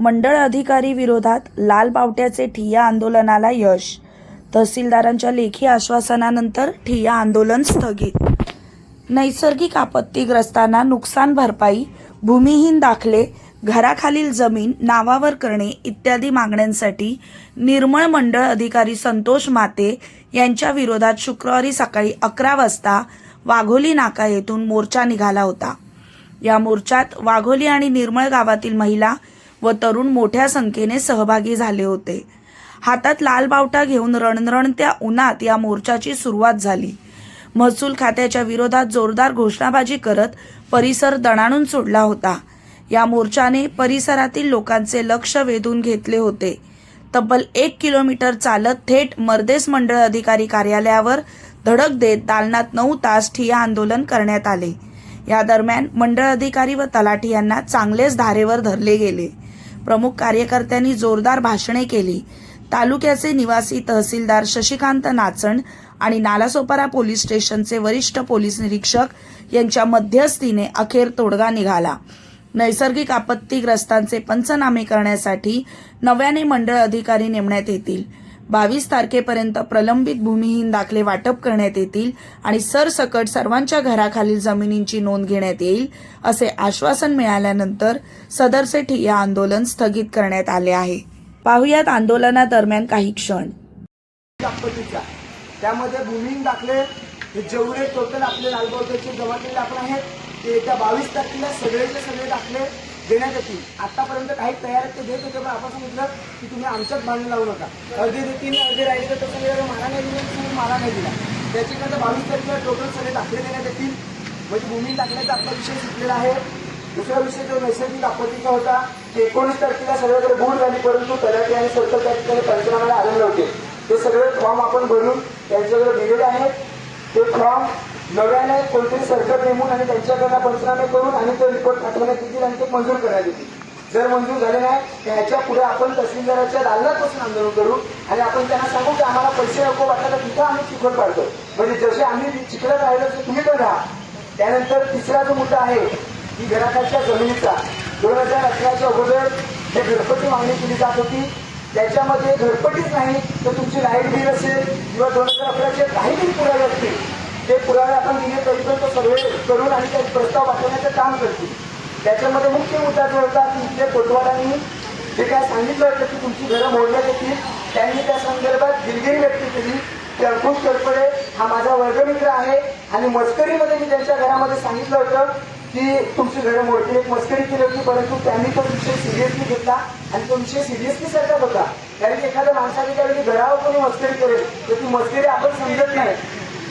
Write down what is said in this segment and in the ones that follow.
मंडळ अधिकारी विरोधात लाल बावट्याचे ठिय्या आंदोलनाला यश. तहसीलदारांच्या लेखी आश्वासनानंतर ठिय्या आंदोलन स्थगित. नैसर्गिक आपत्तीग्रस्तांना नुकसान भरपाई भूमिहीन दाखले घराखालील जमीन नावावर करणे इत्यादी मागण्यांसाठी निर्मळ मंडळ अधिकारी संतोष माते यांच्या विरोधात शुक्रवारी सकाळी अकरा वाजता वाघोली नाका येथून मोर्चा निघाला होता. या मोर्चात वाघोली आणि निर्मळ गावातील महिला व तरुण मोठ्या संख्येने सहभागी झाले होते. हातात लाल बावटा घेऊन रणरणत्या उन्हात या मोर्चाची सुरुवात झाली. महसूल खात्याच्या विरोधात जोरदार घोषणाबाजी करत परिसर दणाणून सोडला होता. या मोर्चाने परिसरातील लोकांचे लक्ष वेधून घेतले होते. तब्बल एक किलोमीटर चालत थेट मर्देस मंडळ अधिकारी कार्यालयावर धडक देत दालनात नऊ तास ठिया आंदोलन करण्यात आले. या दरम्यान मंडळ अधिकारी व तलाठी यांना चांगलेच धारेवर धरले गेले. प्रमुख कार्यकर्त्यांनी जोरदार भाषणे केली. तालुक्याचे निवासी तहसीलदार शशिकांत नाचण आणि नालासोपारा पोलीस स्टेशनचे वरिष्ठ पोलीस निरीक्षक यांच्या मध्यस्थीने अखेर तोडगा निघाला. नैसर्गिक आपत्तीग्रस्तांचे पंचनामे करण्यासाठी नव्याने मंडळ अधिकारी नेमण्यात येतील. बावीस तारखेपर्यंत प्रलंबित भूमिहीन दाखले वाटप करण्यात येतील आणि सरसकट सर्वांच्या घराखालील जमिनींची नोंद घेण्यात येईल असे आश्वासन मिळाल्यानंतर सदरचे ठिय्या आंदोलन स्थगित करण्यात आले आहे. पाहुयात आंदोलनादरम्यान काही क्षण. त्यामध्ये भूमिहीन दाखले जेवढे टोटल आपले लालबावट्याचे जमा केले आपण आहेत ते येत्या बावीस तारखेला सगळेचे सगळे दाखले देण्यात येतील. आतापर्यंत काही तयार आहेत ते देत होते पण आपण सांगितलं की तुम्ही आमच्याच बांधणी लावू नका. अर्धे देतील अर्धे राहिले तर तुम्ही मारा नाही दिलं तुम्ही मारा नाही दिला. त्याच्यानंतर बावीस तारखेला टोटल सगळे दाखले देण्यात येतील. म्हणजे भूमी दाखल्याचा आपला विषय सुटलेला आहे. दुसरा विषय जो नैसर्गिक आपत्तीचा होता ते एकोणीस तारखेला सगळ्याकडे गुण झाली परंतु तलाठी आणि सरकार त्या ठिकाणी पंचनाम्याला आलेले नव्हते. ते सगळे फॉर्म आपण भरून त्यांच्याकडे दिलेले आहेत. ते फॉर्म नव्याने कोणतरी सरकार नेमून आणि त्यांच्याकडनं पंचनामे करून आणि तो रिपोर्ट पाठवण्यात येतील आणि ते मंजूर करण्यात येतील जर मंजूर झाले नाही तर ह्याच्या पुढे आपण तहसीलदाराच्या दालनापासून आंदोलन करू आणि आपण त्यांना सांगू की आम्हाला पैसे नको वाटलं तर तिथं आम्ही चिखल पाडतो. म्हणजे जसे आम्ही चिखलात राहिलो तसे तुम्ही पण राहा. त्यानंतर तिसरा जो मुद्दा आहे की घराखालच्या जमिनीचा. दोन हजार अठराच्या अगोदर जे घरपट्टी मागणी केली जात होती त्याच्यामध्ये घरपट्टीच नाही तर तुमची लाइट बिल असेल किंवा दोन हजार अकराचे काही बिल पुरावे असतील. ते पुरावे आपण दिले तरी तो सर्वे करून आणि ते प्रस्ताव वाचवण्याचं काम करतील. त्याच्यामध्ये मुख्य मुद्दा जो होता की इथल्या कोतवालांनी जे काय सांगितलं होतं की तुमची घरं मोडण्यात येतील त्यांनी त्या संदर्भात दिलगिरी व्यक्त केली. की अंकुश करपडे हा माझा वर्गमित्र आहे आणि मस्करीमध्ये मी त्यांच्या घरामध्ये सांगितलं होतं की तुमची घरं मोडतील. एक मस्करी केली होती परंतु त्यांनी तो विषय सिरियसली घेतला आणि तो विषय सिरियसली सरकार होता कारण की एखाद्या माणसाने त्यावेळी घरावर कोणी मस्करी करेल तर ती मस्करी आपण समजत नाही.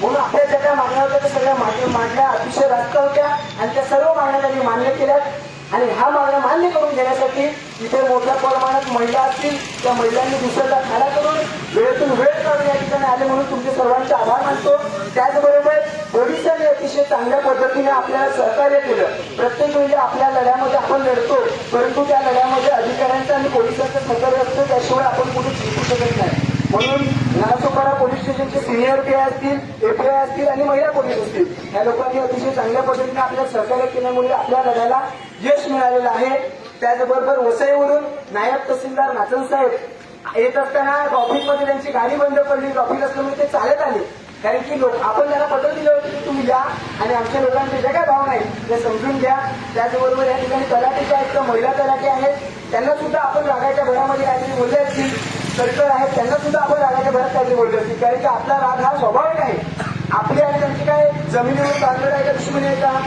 म्हणून आपल्या ज्या काय मागण्या होत्या त्या सगळ्या मागण्या मांडल्या अतिशय रास्त होत्या आणि त्या सर्व मागण्या त्यांनी मान्य केल्यात. आणि ह्या मागण्या मान्य करून घेण्यासाठी इथे मोठ्या प्रमाणात महिला असतील त्या महिलांनी दुसऱ्याला खाला करून वेळेतून वेळ काढून या ठिकाणी आले म्हणून तुमचे सर्वांचे आभार मानतो. त्याचबरोबर पोलिसांनी अतिशय चांगल्या पद्धतीने आपल्याला सहकार्य केलं. प्रत्येक वेळी आपल्या लढ्यामध्ये आपण लढतो परंतु त्या लढ्यामध्ये अधिकाऱ्यांचं आणि पोलिसांचं सहकार्य असतं त्याशिवाय आपण कुठे जिंकू शकत नाही. पोलिसांचे सिनियर पी असतील एपीआय असतील आणि महिला पोलीस असतील या लोकांनी अतिशय चांगल्या पद्धतीने आपल्या सहकार्य केल्यामुळे आपल्या लढ्याला यश मिळालेलं आहे. त्याचबरोबर वसईवरून नायब तहसीलदार नाचन साहेब येत असताना ऑफिसमध्ये त्यांची गाडी बंद पडली. ट्रॉफिक असल्यामुळे ते चालत आले. कारण की लोक आपण त्यांना पत्र दिलं होतं की तुम्ही या आणि आमच्या लोकांचे ज्या काय भावना आहेत ते समजून घ्या. त्याचबरोबर या ठिकाणी तलाठीचे आहेत महिला तलाठी आहेत. त्यांना सुद्धा आपण रागाच्या भरामध्ये काहीतरी बोलले असतील. सरकार आहेत त्यांना सुद्धा आपण रागाच्या भरात काहीतरी बोलले असतील कारण की आपला राग हा स्वाभाविक आहे आपली आणि त्यांची काय जमिनीवर बांधलेला आहे का दुश्मनी आहे का?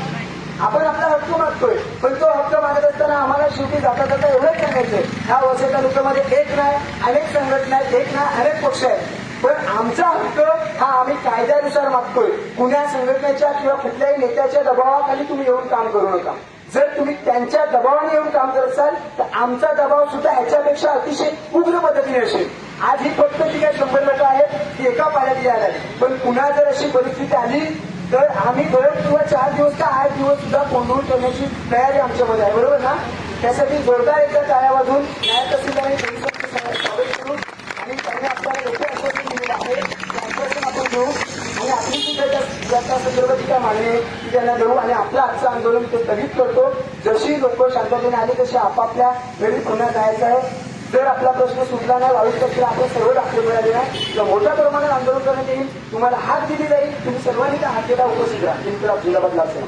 आपण आपला हक्क मागतोय. पण तो हक्क मागत असताना आम्हाला शेवटी जाता जाता एवढंच सांगायचंय. ह्या वसई तालुक्यामध्ये एक नाही अनेक संघटना आहेत एक नाही अनेक पक्ष आहेत. पण आमचा हक्क हा आम्ही कायद्यानुसार मागतोय. कुण्या संघटनेच्या किंवा कुठल्याही नेत्याच्या दबावाखाली तुम्ही येऊन काम करू नका. जर तुम्ही त्यांच्या दबावाने येऊन काम करत असाल तर आमचा दबाव सुद्धा ह्याच्यापेक्षा अतिशय उग्र पद्धतीने असेल. आज ही फक्त जी काही शंभर लोक आहेत ती एका पाण्यात यायला पण पुन्हा जर अशी परिस्थिती आली तर आम्ही दोन किंवा चार दिवस का आठ दिवस सुद्धा कोंडून ठेवण्याची तयारी आमच्यामध्ये आहे. बरोबर ना? त्यासाठी जोरदार एकदा टाळ्या वाजून न्याय तहसीलदार स्वागत करून आणि त्यांनी आपल्याला योग्य आश्वासन दिलेलं आहे. मागणी आहे ती त्यांना देऊ आणि आपलं आजचं आंदोलन ते स्थगित करतो. जशी लोक शांततेने आली तशी आपापल्या वेळी पुन्हा जायचं आहे. जर आपला प्रश्न सुटला नाही बावीस तारखेला आपण सर्व दाखले मिळाले नाही तर मोठ्या प्रमाणात आंदोलन करण्यात येईल. तुम्हाला हात दिली जाईल. तुम्ही सर्वांनी त्या हाकेला उपस्थित राहा. इन्कलाब जिंदाबाद असेल